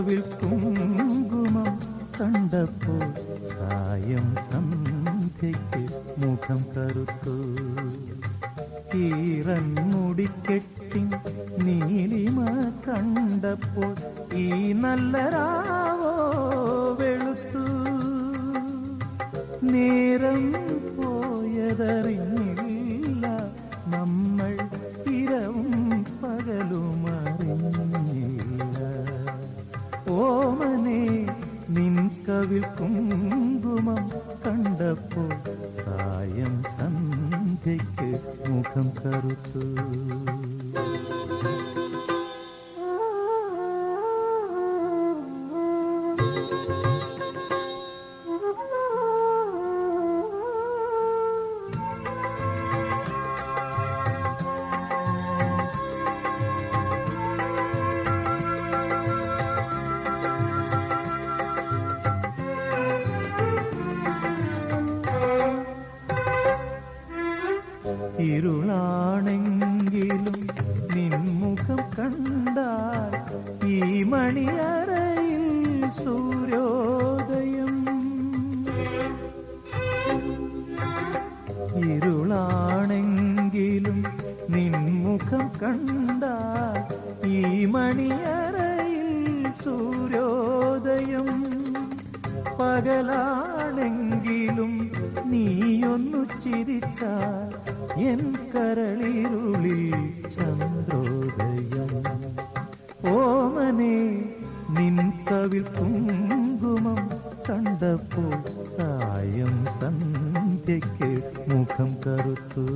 കവിൽ കുങ്കുമം കണ്ടപ്പോൾ സായം സന്ധ്യയ്ക്ക് മുഖം കറുത്തു. കീറൻ മുടിക്കെട്ടി നീലിമ കണ്ടപ്പോൾ ഈ നല്ല രാവോ നിൻ കവിൽ കുങ്കുമം കണ്ടപ്പോൾ സായം സന്ധ്യയ്ക്ക് മുഖം കറുത്തു നിൻമുഖം കണ്ടാൽ ഈ മണിയറയിൽ സൂര്യോദയം. പകലാണെങ്കിലും നീയൊന്നു ചിരിച്ചാൽ എൻ കരളിരുളിൽ ചന്ദ്രോദയം. ഓമനെ നിൻ കവിൽ കുങ്കുമം കണ്ടപ്പോൾ സായം സന്ധ്യയ്ക്ക് മുഖം കറുത്തു.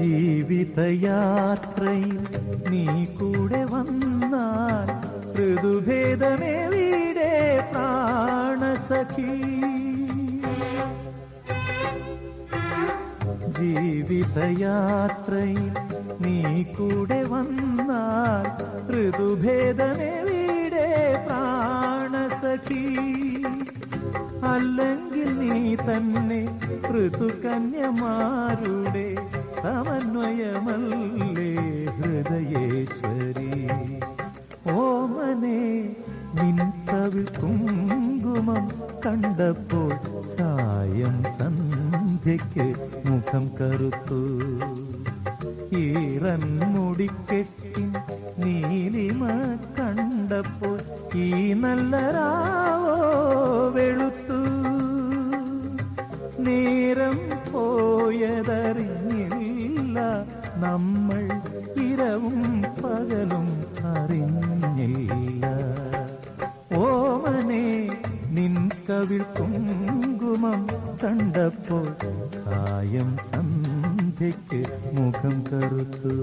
ജീവിതയാത്രയിൽ നീ കൂടെ വന്നാൽ ഋതുഭേദമേ വീടേ പ്രാണസഖി. ജീവിതയാത്രയിൽ നീ കൂടെ വന്നാൽ ഋതുഭേദമേ വീടേ പ്രാണസഖി. അല്ലെങ്കിൽ നീ തന്നെ ഋതുകന്യമാരുടെ സമന്വയമല്ലേ ഹൃദയേശ്വരി? ഓമനെ നിൻ കവിൾ കുങ്കുമം കണ്ടപ്പോൾ സായം സന്ധ്യയ്ക്ക് മുഖം കറുത്തു. ഈറൻ മുടിക്കെട്ടി നീലിമ കണ്ടപ്പോൾ ഈ നല്ല രാവോ പോയതറിഞ്ഞില്ല നമ്മൾ ഇരവും പകലും അറിഞ്ഞില്ല. ഓമനെ നിൻ കവിൾ കുങ്കുമം കണ്ടപ്പോൾ സായം സന്ധ്യയ്ക്ക് മുഖം കറുത്തു.